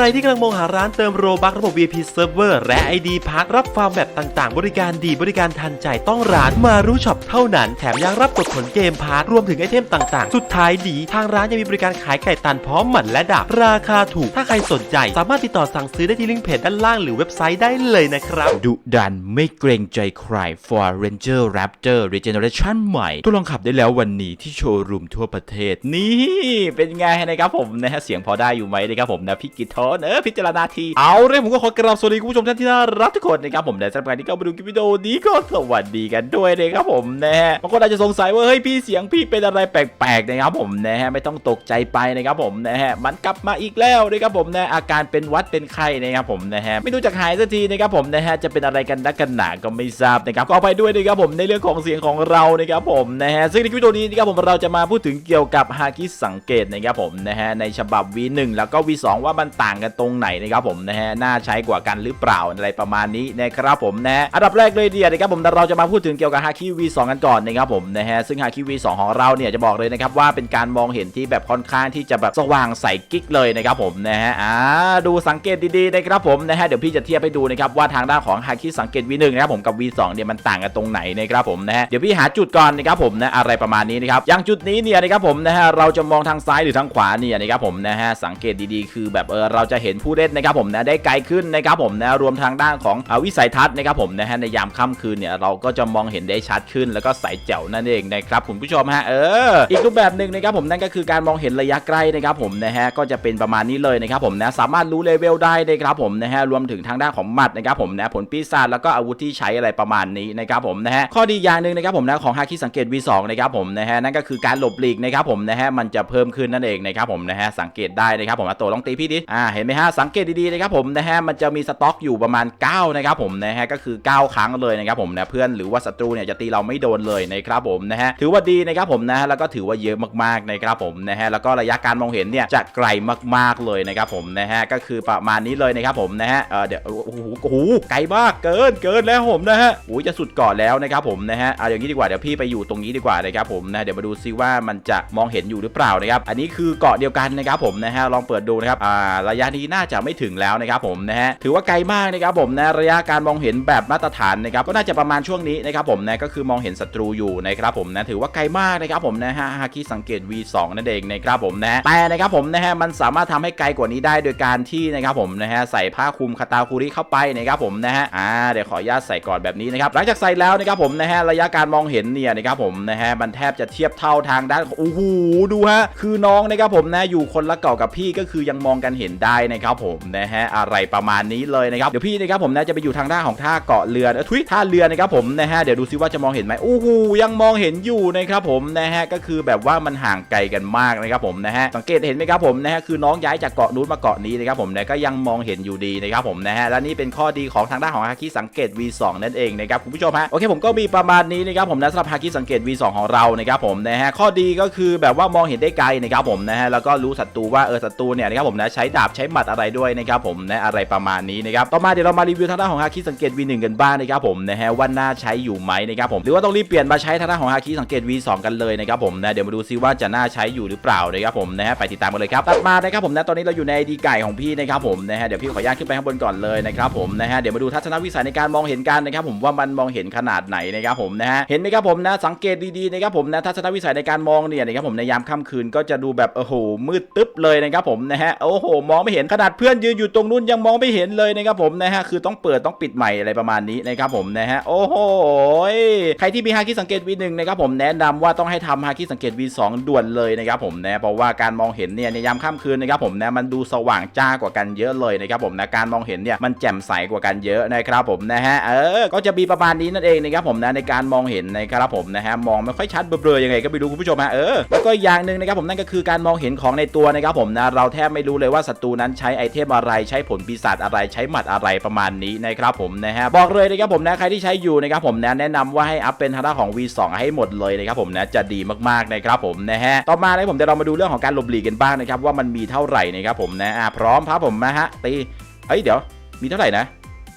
รที่กำลังมองหาร้านเติมโรบักระบบ VIP Server และ ID พักรับฟาร์มแบบต่างๆ บริการดีบริการทันใจต้องร้านมารู้ช็อปเท่านั้น แถมยังรับกดผลเกมพาร์ทรวมถึงไอเทมต่างๆ สุดท้ายดี ทางร้านยังมีบริการขายไก่ตันพร้อมหมันและดาบราคาถูก ถ้าใครสนใจ สามารถติดต่อสั่งซื้อได้ที่ลิงก์เพจด้านล่างหรือเว็บไซต์ได้เลยนะครับดุดันไม่เกรงใจใคร For Ranger Raptor Regeneration ใหม่ทดลองขับได้แล้ววันนี้ที่โชว์รูมทั่วประเทศนี่เป็นไงนะครับผมนะฮะเสียงพอได้อยู่ไหมนะครับผมนะพี่กิตโทนเออพิจารณาที เอาเลยผมก็ขอกราบสวัสดีคุณผู้ชมท่านที่น่ารักทุกคนนะครับผมและสำหรับการที่เข้ามาดูคลิปวิดีโอนี้ก็สวัสดีกันด้วยนะครับผมนะฮะบางคนอาจจะสงสัยว่าเฮ้ยพี่เสียงพี่เป็นอะไรแปลกๆนะครับผมนะฮะไม่ต้องตกใจไปนะครับผมนะฮะมันกลับมาอีกแล้วนะครับผมนะอาการเป็นวัดเป็นไข้นะครับผมนะฮะไม่รู้จักหายสักทีนะครับผมนะฮะจะเป็นอะไรกันนักกันหนาก็ไม่ทราบนะครับก็เอาไปด้วยนะครับผมในเรื่องของเสียงของเรานะครับผมนะฮะซึ่งในคลิปวิดีโอนี้นะครับผมเราจะมาพูดถึงเกี่ยวกับฮากิสังเกตนะครับผมนะฮะในฉบับ V1 แล้วก็ V2 ว่ามันต่างกันตรงไหนนะครับผมนะฮะน่าใช้กว่ากันหรือเปล่าอะไรประมาณนี้นะครับผมนะฮะอันดับแรกเลยเดียวนะครับผมเราจะมาพูดถึงเกี่ยวกับฮาคิ V2 กันก่อนนะครับผมนะฮะซึ่งฮาคิ V2 ของเราเนี่ยจะบอกเลยนะครับว่าเป็นการมองเห็นที่แบบค่อนข้างที่จะแบบสว่างใสกิ๊กเลยนะครับผมนะฮะอ่าดูสังเกตดีๆนะครับผมนะฮะเดี๋ยวพี่จะเทียบให้ดูนะครับว่าทางด้านของฮาคิสังเกต V1 นะครับผมกับ V2 เนี่ยมันต่างกันตรงไหนนะครับผมนะฮะเดี๋ยวพี่หาจุดก่อนนะครับผมนะอะไรประมาณนี้นะครับอย่างจุดนี้เนี่ยนะครับผมนะฮะเราจะมองทางซ้ายหรือทางขวาเนี่ยนะครับผมนะฮะสังเกตดีๆ คือแบบเออเราจะเห็นผู้เล่นนะครับผมนะได้ไกลขึ้นนะครับผมนะรวมทางด้านของอวิสัยทัศน์นะครับผมนะฮะในยามค่ำคืนเนี่ยเราก็จะมองเห็นได้ชัดขึ้น แล้วก็ใสแจ๋วนั่นเองนะครับคุณผู้ชมฮะเอออีกรูปแบบหนึ่งนะครับผมนั่นก็คือการมองเห็นระยะใกล้นะครับผมนะฮะก็จะเป็นประมาณนี้เลยนะครับผมนะสามารถรู้เลเวลได้นะครับผมนะฮะรวมถึงทางด้านของหมัดนะครับผมนะผลปีศาจแล้วก็อาวุธที่ใช้อะไรประมาณนี้นะครับผมนะฮะข้อดีอย่างหนึ่งนะครับผมนะของฮาคิสังเกต V2 นะครับผมนะฮะนั่นก็คือการหลบหลีกนะครับผมนะฮะมันจะเพิ่มขึ้นนั่นเองนะครับผมนะฮะสังเกตได้นะครับผมตัวลองตีพี่ดิอ่าเห็นไหมฮะสังเกตดีๆนะครับผมนะฮะมันจะมีสต็อกอยู่ประมาณ 9 นะครับผมนะฮะก็คือ 9 ครั้งเลยนะครับผมนะเพื่อนหรือว่าศัตรูเนี่ยจะตีเราไม่โดนเลยนะครับผมนะฮะถือว่าดีนะครับผมนะฮะแล้วก็ถือว่าเยอะมากๆนะครับผมนะฮะแล้วก็ระยะการมองเห็นเนี่ยจะไกลมากๆเลยนะครับผมนะฮะก็คือประมาณนี้เลยนะครับผมนะฮะเออเดี๋ยวโอ้โหโอ้โหไกลมากเกินเกินแล้วผมนะฮะโอ้ยจะสุดเก่อนแล้วนะครับผมนะฮะเอาอย่างนี้ดีกว่าเดี๋ยวพี่ไปอยู่ตรงนี้ดีกว่านะครับผมนะเดี๋ยวมาดูซิว่ามันจะมองเห็นอยู่หรือเปล่านะครับอันนี้คือเกาะเดียวกันนะครับผมนะฮะลองเปิดดูนะครับอ่าระยะนี้น่าจะไม่ถึงแล้วนะครับผมนะฮะถือว่าไกลมากนะครับผมนะระยะการมองเห็นแบบมาตรฐานนะครับก็น่าจะประมาณช่วงนี้นะครับผมนะก็คือมองเห็นศัตรูอยู่นะครับผมนะถือว่าไกลมากนะครับผมนะฮะฮาคิสังเกต V2 นั่นเองนะครับผมนะแต่นะครับผมนะฮะมันสามารถทำให้ไกลกว่านี้ได้โดยการที่นะครับผมนะฮะใส่ผ้าคลุมคาตาคุริเข้าไปนะครับผมนะฮะอ่าเดี๋ยวขออนุญาตใส่ก่อนแบบนี้นะครับหลังจากใส่แล้วนะครับผมนะฮะระยะการมองเห็นเนี่ยนะครับผมนะฮะมันแทบจะเทียบเท่าทางด้านโอ้โหดูฮะคือน้องนะครับผมนะอยู่คนละเก่ากับพี่ก็คือยังมองกันเห็นไได้นะครับผมนะฮะอะไรประมาณนี้เลยนะครับเดี๋ยวพี่นะครับผมนะจะไปอยู่ทางด้านของท่าเกาะเรือเออทุยท่าเรือนะครับผมนะฮะเดี๋ยวดูซิว่าจะมองเห็นไหมโอ้โหยังมองเห็นอยู่นะครับผมนะฮะก็คือแบบว่ามันห่างไกลกันมากนะครับผมนะฮะสังเกตเห็นไหมครับผมนะฮะคือน้องย้ายจากเกาะนู้นมาเกาะนี้นะครับผมนะก็ยังมองเห็นอยู่ดีนะครับผมนะฮะและนี่เป็นข้อดีของทางด้านของฮาคิสังเกต V2 นั่นเองนะครับคุณผู้ชมฮะโอเคผมก็มีประมาณนี้นะครับผมนะสำหรับฮาคิสังเกต V2 ของเรานะครับผมนะฮะข้อดีก็คือแบบว่ามองเห็นได้ไกลนะครับผมนะฮะแล้วก็รู้ศัตรูว่าเออศัตรูเนี่ยนะครับผมนะใช้ดาบใช้หมัดอะไรด้วยนะครับผมนะอะไรประมาณนี้นะครับต่อมาเดี๋ยวเรามารีวิวทางด้านของฮาคิสังเกต V1 กันบ้างนะครับผมนะฮะว่าน่าใช้อยู่ไหมนะครับผมหรือว่าต้องรีบเปลี่ยนมาใช้ทางด้านของฮาคิสังเกต V2 กันเลยนะครับผมนะเดี๋ยวมาดูซิว่าจะน่าใช้อยู่หรือเปล่านะครับผมนะฮะไปติดตามกันเลยครับตัดมานะครับผมนะตอนนี้เราอยู่ในดีไก่ของพี่นะครับผมนะฮะเดี๋ยวพี่ขออนุญาตขึ้นไปข้างบนก่อนเลยนะครับผมนะฮะเดี๋ยวมาดูทัศนวิสัยในการมองเห็นกันนะครับผมว่ามันมองเห็นขนาดไหนนะครับผมนะฮะเห็นไหมครับผมนะสังเกตดีๆนะครับผมนะทัศนวิสัยในการมองเนี่ยนะครับผมในยามค่ำคืนก็จะดูแบบโอ้โหมืดตึ๊บเลยนะครับผมนะฮะโอ้โหมองไม่เห็นขนาดเพื่อนยืนอยู่ตรงนู้นยังมองไม่เห็นเลยนะครับผมนะฮะคือต้องเปิดต้องปิดใหม่อะไรประมาณนี้นะครับผมนะฮะโอ้โหใครที่มีฮาคิสังเกต V1 นะครับผมแนะนำว่าต้องให้ทำฮาคิสังเกต V2 ด่วนเลยนะครับผมนะเพราะว่าการมองเห็นเนี่ยในยามค่ำคืนนะครับผมนะมันดูสว่างจ้ากว่ากันเยอะเลยนะครับผมนะการมองเห็นเนี่ยมันแจ่มใสกว่ากันเยอะนะครับผมนะฮะเออก็จะมีประมาณนี้นั่นเองนะครับผมนะในการมองเห็นนะครับผมนะฮะมองไม่ค่อยชัดเบลอๆยังไงก็ไม่รู้คุณผู้ชมฮะเออแล้วก็อย่างหนึ่งนะครับผมนั่นก็คือการมองเห็นของในตัวนะครับผมนะเราแทบไม่รู้เลยว่าศัตรูนั้นใช้ไอเทมอะไรใช้ผลปีศาจอะไรใช้หมัดอะไรประมาณนี้นะครับผมนะฮะบอกเลยนะครับผมนะใครที่ใช้อยู่นะครับผมนะแนะนำว่าให้อัพเป็นทางด้านของ V2 ให้หมดเลยนะครับผมนะจะดีมากๆนะครับผมนะฮะต่อมาเลยผมจะเรามาดูเรื่องของการหลบหลีกกันบ้างนะครับว่ามันมีเท่าไหร่นะครับผมนะอ่าพร้อมครับผมนะฮะตีเฮ้ยเดี๋ยวมีเท่าไหร่นะ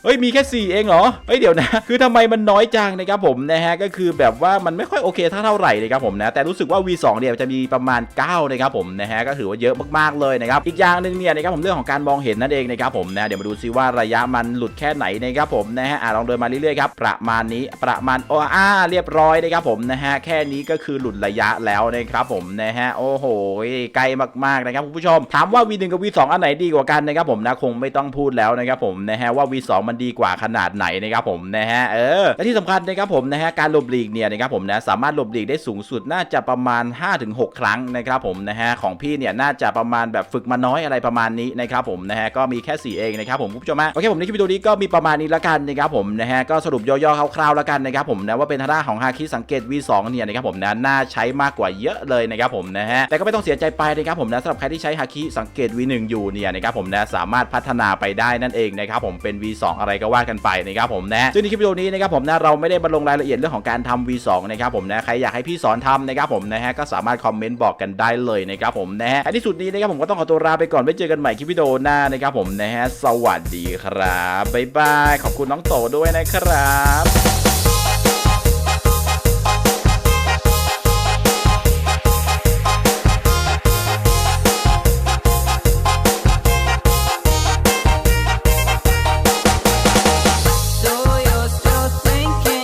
เฮ้ยมีแค่ 4 เองเหรอ เฮ้ยเดี๋ยวนะ คือทำไมมันน้อยจังนะครับผมนะฮะ ก็คือแบบว่ามันไม่ค่อยโอเคเท่าเท่าไหร่นะครับผมนะ แต่รู้สึกว่า V2 เนี่ยจะมีประมาณ 9 นะครับผมนะฮะ ก็ถือว่าเยอะมากๆเลยนะครับ อีกอย่างหนึ่งเนี่ยนะครับผมเรื่องของการมองเห็นนั่นเองนะครับผมนะ เดี๋ยวมาดูซิว่าระยะมันหลุดแค่ไหนนะครับผมนะฮะอะลองเดินมาเรื่อยๆครับ ประมาณนี้ ประมาณโอ้อาเรียบร้อยนะครับผมนะฮะ แค่นี้ก็คือหลุดระยะแล้วนะครับผมนะฮะ โอ้โห ไกลมากๆนะครับคุณผู้ชม ถามว่า V1 กับ V2 อันไหนดีกว่ากันนะครับผมนะ คงไม่ต้องพูดแล้วนะครับผมนะฮะว่า V2 มันดีกว่าขนาดไหนนะครับผมนะฮะเออและที่สำคัญนะครับผมนะฮะการหลบหลีกเนี่ยนะครับผมนะสามารถหลบหลีกได้สูงสุดน่าจะประมาณ 5-6 ครั้งนะครับผมนะฮะของพี่เนี่ยน่าจะประมาณแบบฝึกมาน้อยอะไรประมาณนี้นะครับผมนะฮะก็มีแค่4เองนะครับผมคุณผู้ชมฮะโอเคผมในคลิปวิดีโอนี้ก็มีประมาณนี้ละกันนะครับผมนะฮะก็สรุปย่อๆคร่าวๆละกันนะครับผมนะว่าเป็นทางด้านของฮาคิสังเกต V2 เนี่ยนะครับผมนะน่าใช้มากกว่าเยอะเลยนะครับผมนะฮะแต่ก็ไม่ต้องเสียใจไปนะครับผมนะสำหรับใครที่ใช้ฮาคิสังเกต V1 อยู่เนี่ยนะครับผมนะสามารถพัฒนาไปได้นั่นเองนะครับผมเป็น V2 อะไรก็ว่ากันไปนะครับผมนะซึ่งในคลิปวิดีโอนี้นะครับผมนะเราไม่ได้มาลงรายละเอียดเรื่องของการทำ V2 นะครับผมนะใครอยากให้พี่สอนทำนะครับผมนะฮะก็สามารถคอมเมนต์บอกกันได้เลยนะครับผมนะฮะที่สุดนี้นะครับผมก็ต้องขอตัวลาไปก่อนไว้เจอกันใหม่คลิปวิดีโอหน้านะครับผมนะฮะสวัสดีครับบ๊ายบายขอบคุณน้องโตด้วยนะครับ